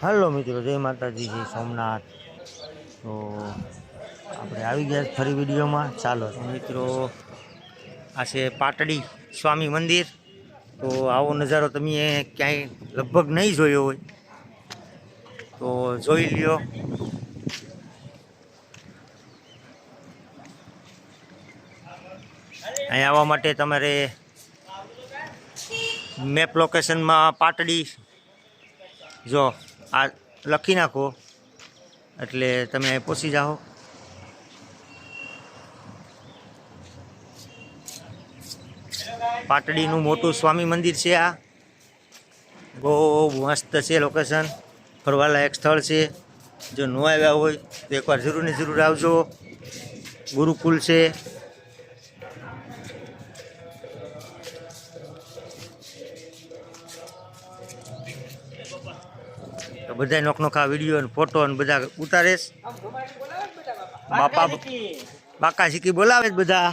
હાલો મિત્રો, જય માતાજી, જય સોમનાથ. તો આપણે આવી ગયા ફરી વિડીયોમાં. ચાલો મિત્રો, આ છે પાટડી સ્વામી મંદિર. તો આવો નજારો તમે ક્યાંય લગભગ નહીં જોયો હોય. તો જોઈ લ્યો. અહીં આવવા માટે તમારે મેપ લોકેશનમાં પાટડી. જો. આ લખી નાખો. એટલે તમે પહોંચી જાઓ. પાટડીનું મોટું સ્વામી મંદિર છે આ. બહુ મસ્ત છે લોકેશન ફરવાલાયક સ્થળ છે. જો ન આવ્યા હોય તો એકવાર જરૂર ને જરૂર આવજો. ગુરુકુલ છે. બધા નોખનોખા વીડિયો ને ફોટો ને બધા ઉતારેશ બાપા બાકા શીખી. બોલાવે બધા.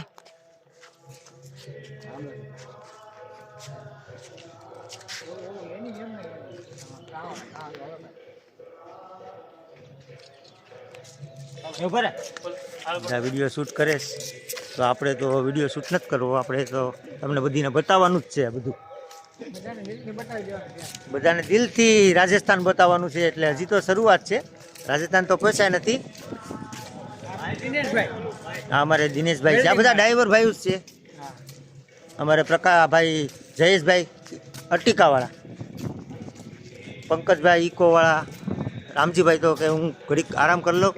વીડિયો શૂટ કરે તો આપણે તો વીડિયો શૂટ નથી કરવો આપણે તો તમને બધીને બતાવવાનું જ છે બધું. બધાને દિલથી રાજસ્થાન બતાવવાનું છે એટલે હજી તો શરૂઆત છે. રાજસ્થાન તો પહોંચાય નથી. અમારે દિનેશભાઈ છે. આ બધા ડ્રાઈવર ભાઈઓ જ છે. અમારે પ્રકાશભાઈ, જયેશભાઈ, અટિકાવાળા. પંકજભાઈ ઇકોવાળા રામજીભાઈ તો કે હું ઘડીક આરામ કરી લઉં.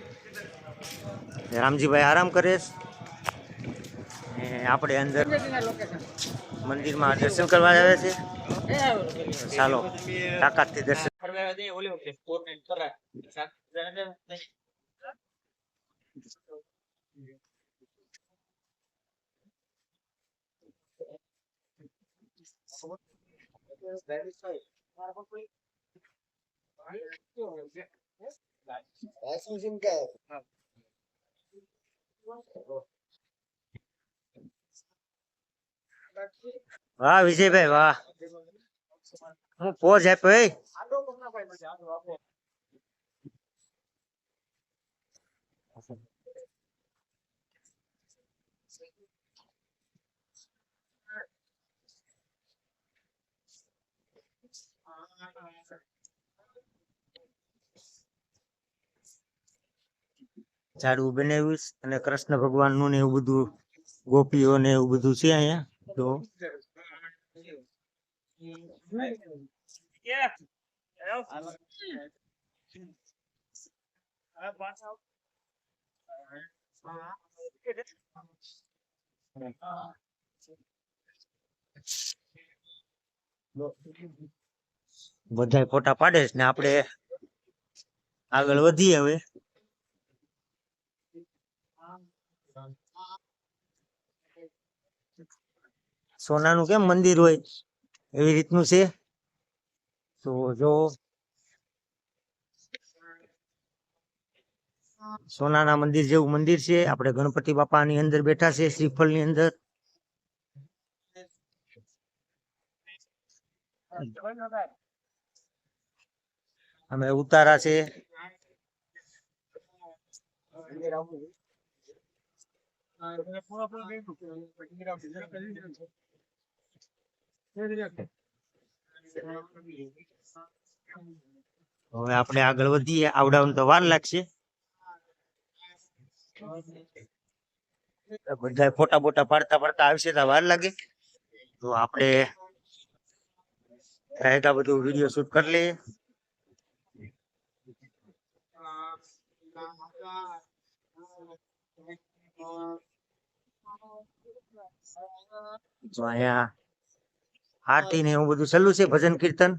રામજીભાઈ આરામ કરે આપણે અંદર મંદિરમાં દર્શન કરવા આવે છે? ચાલો તાકાતથી દર્શન. વાહ, વિજયભાઈ, વાહ. હું પોઝ આપ્યો ઝાડવું બનાવ્યું અને કૃષ્ણ ભગવાનનું ને એવું બધું ગોપીઓ ને એવું બધું છે અહીંયા? તો? બધા ફોટા પાડે ને આપણે આગળ વધીએ હવે. સોનાનું કેમ મંદિર હોય? એવી રીતનું છે? તો જો સોનાના મંદિર જેવું મંદિર છે. આપણે ગણપતિ બાપાની અંદર બેઠા છે, શ્રીફળની અંદર. અમે ઉતારા છે. હવે આપણે આગળ વધીએ. આવડાવવાનું તો વાર લાગશે. બધા ફોટા બોટા પાડતા પાડતા આવશે તો વાર લાગે. તો આપણે રહેતા બધું વીડિયો શૂટ કરી લઈએ. તો અહીંયા આરતી ને એવું બધું સહેલું છે ભજન કીર્તન?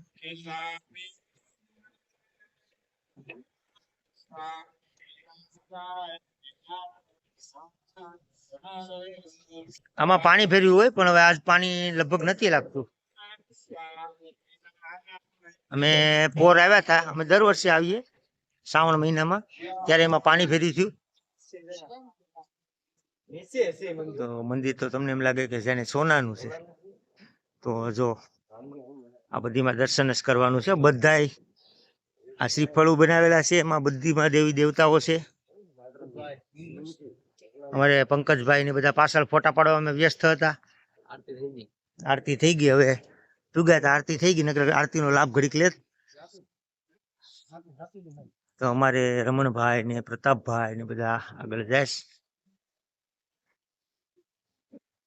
આમાં પાણી ફેર્યું હોય પણ હવે આજ પાણી લગભગ નથી લાગતું. અમે પોર આવ્યા હતા અમે દર વર્ષે આવીએ શ્રાવણ મહિનામાં ત્યારે એમાં પાણી ફેરી થયું. તો મંદિર તો તમને એમ લાગે કે જેને સોનાનું છે. તો જો, આ બધીમાં દર્શન જ કરવાનું છે. બધાય આ શ્રીફળો બનાવેલા છે. એમાં બધીમાં દેવી દેવતાઓ છે. અમારે પંકજભાઈ ને બધા પાછળ ફોટા પાડવા અમે વ્યસ્ત હતા. આરતી થઈ ગઈ હવે. તા આરતી થઈ ગઈ, નકર આરતીનો લાભ ઘડીક લે. તો અમારે રમણભાઈ ને પ્રતાપભાઈ ને બધા આગળ જાય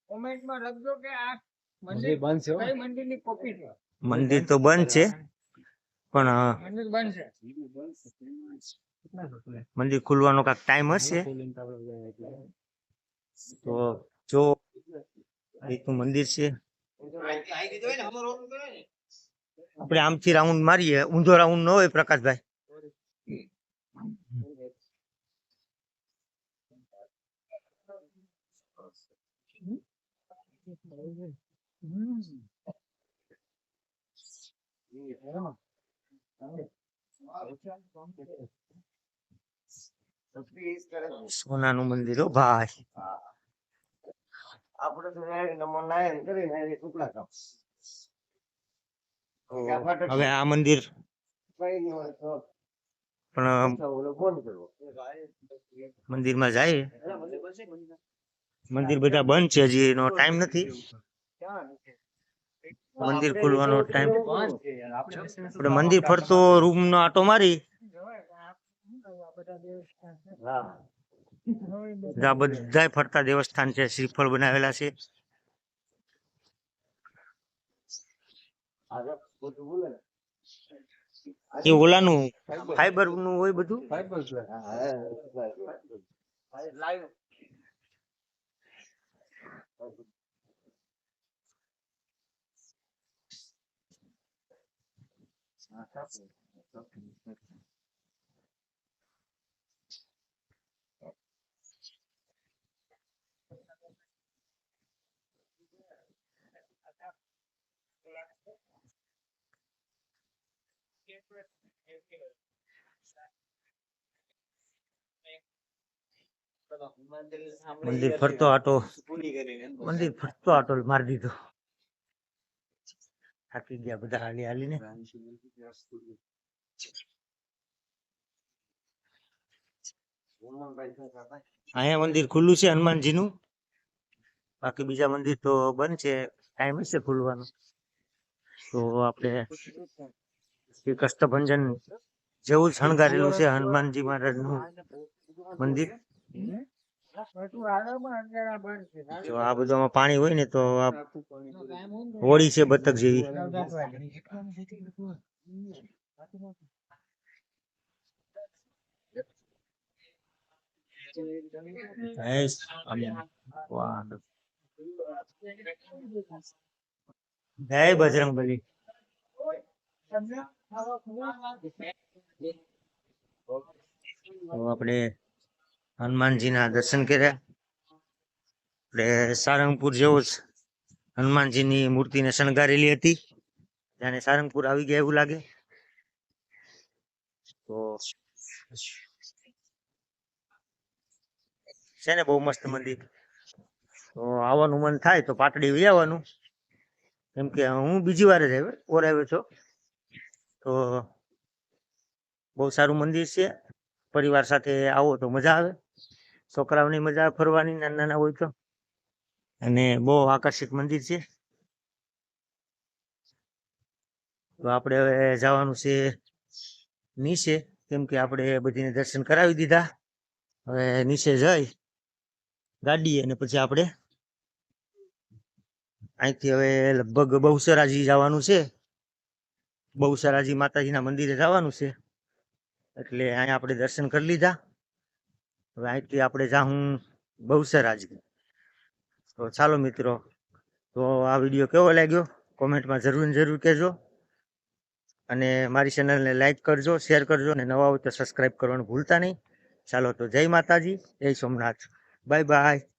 કોમેન્ટમાં લખજો કે આ મંદિર કઈ મંદિરની કોપી છે? મંદિર તો બંધ છે પણ મંદિર બંધ છે. મંદિર ખુલવાનો કાંઈક ટાઈમ હશે તો જો રીતનું મંદિર છે. આપણે આમથી રાઉન્ડ મારીએ ઊંધો રાઉન્ડ ન હોય પ્રકાશભાઈ. સોનાનું મંદિર, હો ભાઈ. હવે આ મંદિર પણ મંદિરમાં જાય? મંદિર બધા બંધ છે, હજી એનો ટાઈમ નથી. મંદિર ખોલવાનો ટાઈમ આપણે મંદિર ફરતો રૂમ નો આટો મારી. આ બધા ફરતા દેવસ્થાન છે શ્રીફળ બનાવેલા છે. એ ઓલાનું ફાઈબરનું હોય બધું મંદિર ફરતો આટો મંદિર ફરતો આટો મારી દીધો થાકી ગયા બધા હાલી હાલીને અહીંયા મંદિર ખુલ્લું છે હનુમાનજીનું. બાકી બીજા મંદિર તો બંધ છે. ટાઈમ હશે ખુલવાનો. તો આપણે શ્રી કષ્ટભંજન જેવું શણગારેલું છે હનુમાનજી મહારાજનું મંદિર. બધું બંધ જો આ બધામાં પાણી હોય ને તો આ હોળી છે બતક જેવી. જય બજરંગબલી. તો આપણે હનુમાનજીના દર્શન કર્યા. આપણે સારંગપુર જેવો જ હનુમાનજીની મૂર્તિને શણગારેલી હતી. જાણે સારંગપુર આવી ગયા એવું લાગે. તો છે ને બહુ મસ્ત મંદિર. તો આવવાનું મન થાય તો પાટડી વહી આવવાનું. કેમ કે હું બીજી વાર જ ઓર આવ્યો છો. તો બહુ સારું મંદિર છે. પરિવાર સાથે આવો તો મજા આવે. છોકરાઓની મજા ફરવાની નાના નાના હોય તો. અને બહુ આકર્ષક મંદિર છે. તો આપણે હવે જવાનું છે નીચે, કેમ કે આપણે બધીને દર્શન કરાવી દીધા. હવે નીચે જઈ ગાડી અને પછી આપણે અહીંથી હવે લગભગ બહુસરાજી જવાનું છે. બહુસરાજી માતાજીના મંદિરે જવાનું છે. એટલે અહીંયા આપણે દર્શન કરી લીધા. હવે અહીંથી આપણે જાઉં બહુસરાજી તો ચાલો મિત્રો, તો આ વીડિયો કેવો લાગ્યો? કોમેન્ટમાં જરૂર જરૂર કહેજો. અને મારી ચેનલને લાઈક કરજો શેર કરજો, અને નવા હોય તો સબસ્ક્રાઈબ કરવાનું ભૂલતા નહીં. ચાલો તો જય માતાજી, જય સોમનાથ. Bye bye